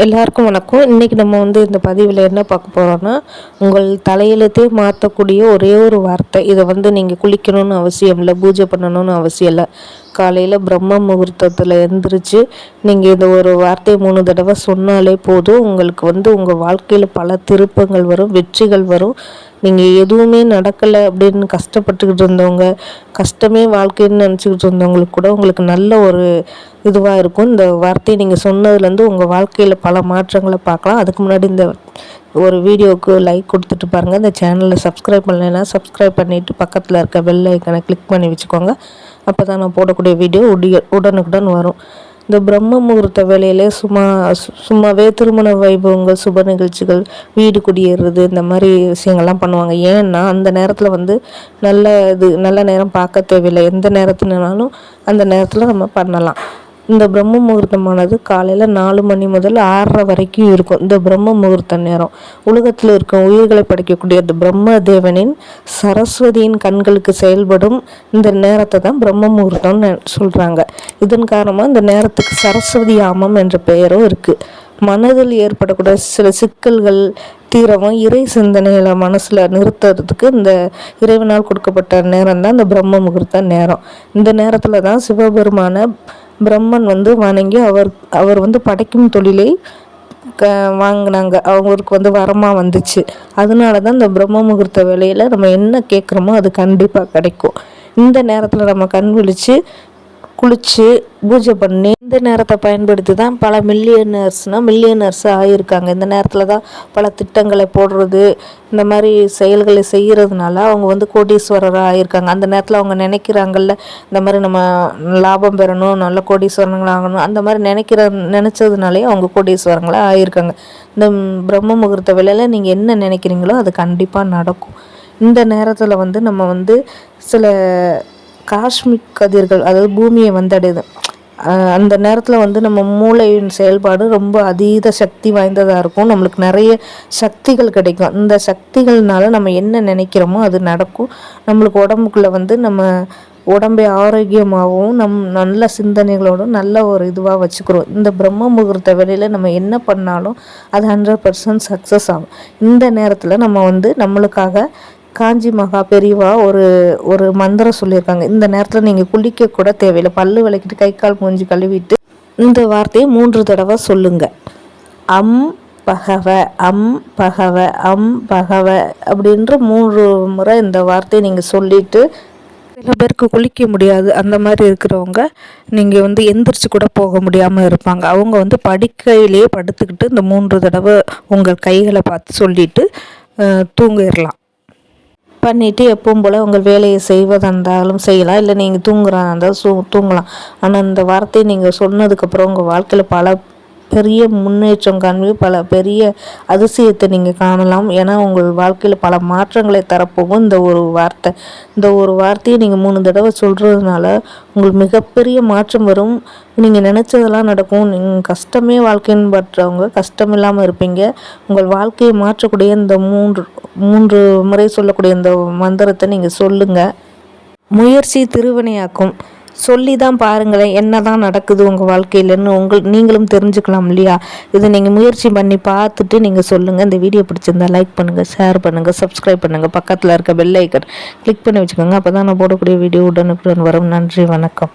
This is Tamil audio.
எல்லாருக்கும் வணக்கம். இன்றைக்கி நம்ம வந்து இந்த பதிவில் என்ன பார்க்க போகிறோன்னா உங்கள் தலையெழுத்தே மாற்றக்கூடிய ஒரே ஒரு வார்த்தை. இதை வந்து நீங்கள் குளிக்கணும்னு அவசியம் இல்லை பூஜை பண்ணணும்னு அவசியம் இல்லை. காலையில் பிரம்ம முகூர்த்தத்தில் எழுந்திரிச்சு நீங்கள் இந்த ஒரு வார்த்தையை மூணு தடவை சொன்னாலே போதும். உங்களுக்கு வந்து உங்கள் வாழ்க்கையில் பல திருப்பங்கள் வரும் வெற்றிகள் வரும். நீங்கள் எதுவுமே நடக்கலை அப்படின்னு கஷ்டப்பட்டுக்கிட்டு இருந்தவங்க கஷ்டமே வாழ்க்கைன்னு நினச்சிக்கிட்டு இருந்தவங்களுக்கு கூட உங்களுக்கு நல்ல ஒரு இதுவாக இருக்கும். இந்த வார்த்தையை நீங்கள் சொன்னதுலேருந்து உங்கள் வாழ்க்கையில் பல மாற்றங்களை பார்க்கலாம். அதுக்கு முன்னாடி இந்த ஒரு வீடியோவுக்கு லைக் கொடுத்துட்டு பாருங்கள் இந்த சேனலில் சப்ஸ்கிரைப் பண்ணலைன்னா சப்ஸ்கிரைப் பண்ணிவிட்டு பக்கத்தில் இருக்க பெல் ஐக்கனை கிளிக் பண்ணி வச்சுக்கோங்க. அப்போ தான் நான் போடக்கூடிய வீடியோ உடைய உடனுக்குடன் வரும். இந்த பிரம்ம முகூர்த்த வேலையிலே சும்மா சும்மாவே திருமண வைபவங்கள் சுப நிகழ்ச்சிகள் வீடு குடியேறுறது இந்த மாதிரி விஷயங்கள்லாம் பண்ணுவாங்க. ஏன்னா அந்த நேரத்தில் வந்து நல்ல இது நல்ல நேரம் பார்க்க தேவையில்லை. எந்த நேரத்துலனாலும் அந்த நேரத்தில் நம்ம பண்ணலாம். இந்த பிரம்ம முகூர்த்தமானது காலையில் நாலு மணி முதல் ஆறரை வரைக்கும் இருக்கும். இந்த பிரம்ம முகூர்த்த நேரம். உலகத்தில் இருக்கும் உயிர்களை படைக்கக்கூடிய இந்த பிரம்ம தேவனின் சரஸ்வதியின் கண்களுக்கு செயல்படும் இந்த நேரத்தை தான் பிரம்ம முகூர்த்தம்னு சொல்கிறாங்க இதன் காரணமாக இந்த நேரத்துக்கு சரஸ்வதி ஆமம் என்ற பெயரும் இருக்குது மனதில் ஏற்படக்கூடிய சில சிக்கல்கள் தீரவும் இறை சிந்தனையில் மனசில் நிறுத்துறதுக்கு இந்த இறைவனால் கொடுக்கப்பட்ட நேரம் தான் இந்த பிரம்ம முகூர்த்த நேரம். இந்த நேரத்தில் தான் சிவபெருமான பிரம்மன் வந்து வணங்கி அவர் அவர் வந்து படைக்கும் தொழிலை க வாங்கினாங்க. அவங்களுக்கு வந்து வரமாக வந்துச்சு. அதனால தான் இந்த பிரம்ம முகூர்த்த வேலையில் நம்ம என்ன கேட்குறோமோ அது கண்டிப்பாக கிடைக்கும். இந்த நேரத்தில் நம்ம கண் விழித்து குளித்து பூஜை பண்ணி இந்த நேரத்தை பயன்படுத்தி தான் பல மில்லியனர்ஸ்னால் மில்லியனர்ஸ் ஆகியிருக்காங்க இந்த நேரத்தில் தான் பல திட்டங்களை போடுறது இந்த மாதிரி செயல்களை செய்கிறதுனால அவங்க வந்து கோடீஸ்வரராக ஆகியிருக்காங்க அந்த நேரத்தில் அவங்க நினைக்கிறாங்கல்ல இந்த மாதிரி நம்ம லாபம் பெறணும் நல்ல கோடீஸ்வரங்களாக ஆகணும் அந்த மாதிரி நினைக்கிற நினச்சதுனாலே அவங்க கோடீஸ்வரங்களாக ஆகியிருக்காங்க இந்த பிரம்ம முகூர்த்த வேலையில் நீங்கள் என்ன நினைக்கிறீங்களோ அது கண்டிப்பாக நடக்கும். இந்த நேரத்தில் வந்து நம்ம வந்து சில காஷ்மிக் கதிர்கள் அதாவது பூமியை வந்தடையுது. அந்த நேரத்தில் வந்து நம்ம மூளையின் செயல்பாடு ரொம்ப அதீத சக்தி வாய்ந்ததாக இருக்கும். நம்மளுக்கு நிறைய சக்திகள் கிடைக்கும். இந்த சக்திகள்னால நம்ம என்ன நினைக்கிறோமோ அது நடக்கும். நம்மளுக்கு உடம்புக்குள்ளே வந்து நம்ம உடம்பை ஆரோக்கியமாகவும் நம் நல்ல சிந்தனைகளோடும் நல்ல ஒரு இதுவாக வச்சுக்கிறோம். இந்த பிரம்ம முகூர்த்த வேலையில் நம்ம என்ன பண்ணாலும் அது ஹண்ட்ரட் பர்சன்ட் சக்ஸஸ் ஆகும். இந்த நேரத்தில் நம்ம வந்து நம்மளுக்காக காஞ்சி மகா பெரியவா ஒரு ஒரு மந்திரம் சொல்லியிருக்காங்க. இந்த நேரத்தில் நீங்கள் குளிக்க கூட தேவையில்லை. பல்லு விளக்கிட்டு கை கால் மூஞ்சி கழுவிட்டு இந்த வார்த்தையை மூன்று தடவை சொல்லுங்க. அம் பகவ அம் பகவ அம் பகவ அப்படின்ற மூன்று முறை இந்த வார்த்தையை நீங்கள் சொல்லிட்டு சில பேருக்கு குளிக்க முடியாது. அந்த மாதிரி இருக்கிறவங்க நீங்கள் வந்து எந்திரிச்சு கூட போக முடியாமல் இருப்பாங்க. அவங்க வந்து படுக்கையிலேயே படுத்துக்கிட்டு இந்த மூன்று தடவை உங்கள் கைகளை பார்த்து சொல்லிட்டு தூங்கிடலாம். பண்ணிவிட்டு எப்பவும் போல் உங்கள் வேலையை செய்வதாக இருந்தாலும் செய்யலாம். இல்லை நீங்கள் தூங்குறதா இருந்தால் சூ தூங்கலாம். ஆனால் இந்த வார்த்தையை நீங்கள் சொன்னதுக்கப்புறம் உங்கள் வாழ்க்கையில் பல பெரிய முன்னேற்றம் காண்பி பல பெரிய அதிசயத்தை நீங்கள் காணலாம். ஏன்னா உங்கள் வாழ்க்கையில் பல மாற்றங்களை தரப்போகும். இந்த ஒரு வார்த்தை இந்த ஒரு வார்த்தையை நீங்கள் மூணு தடவை சொல்கிறதுனால உங்களுக்கு மிகப்பெரிய மாற்றம் வரும். நீங்கள் நினச்சதெல்லாம் நடக்கும். நீங்கள் கஷ்டமே வாழ்க்கைன்னு பற்றவங்க கஷ்டம் இல்லாமல் இருப்பீங்க. உங்கள் வாழ்க்கையை மாற்றக்கூடிய இந்த மூன்று மூன்று முறை சொல்லக்கூடிய இந்த மந்திரத்தை நீங்கள் சொல்லுங்கள் முயற்சி திருவினையாக்கும். சொல்லி தான் பாருங்களேன் என்ன தான் நடக்குது உங்கள் வாழ்க்கையிலன்னு உங்கள் நீங்களும் தெரிஞ்சுக்கலாம் இல்லையா? இதை நீங்கள் முயற்சி பண்ணி பார்த்துட்டு நீங்கள் சொல்லுங்கள் இந்த வீடியோ பிடிச்சிருந்தா லைக் பண்ணுங்கள் ஷேர் பண்ணுங்கள் சப்ஸ்கிரைப் பண்ணுங்கள் பக்கத்தில் இருக்க பெல் ஐக்கன் கிளிக் பண்ணி வச்சுக்கோங்க. அப்போ தான் நான் போடக்கூடிய வீடியோ உடனுக்குடன் வரும். நன்றி வணக்கம்.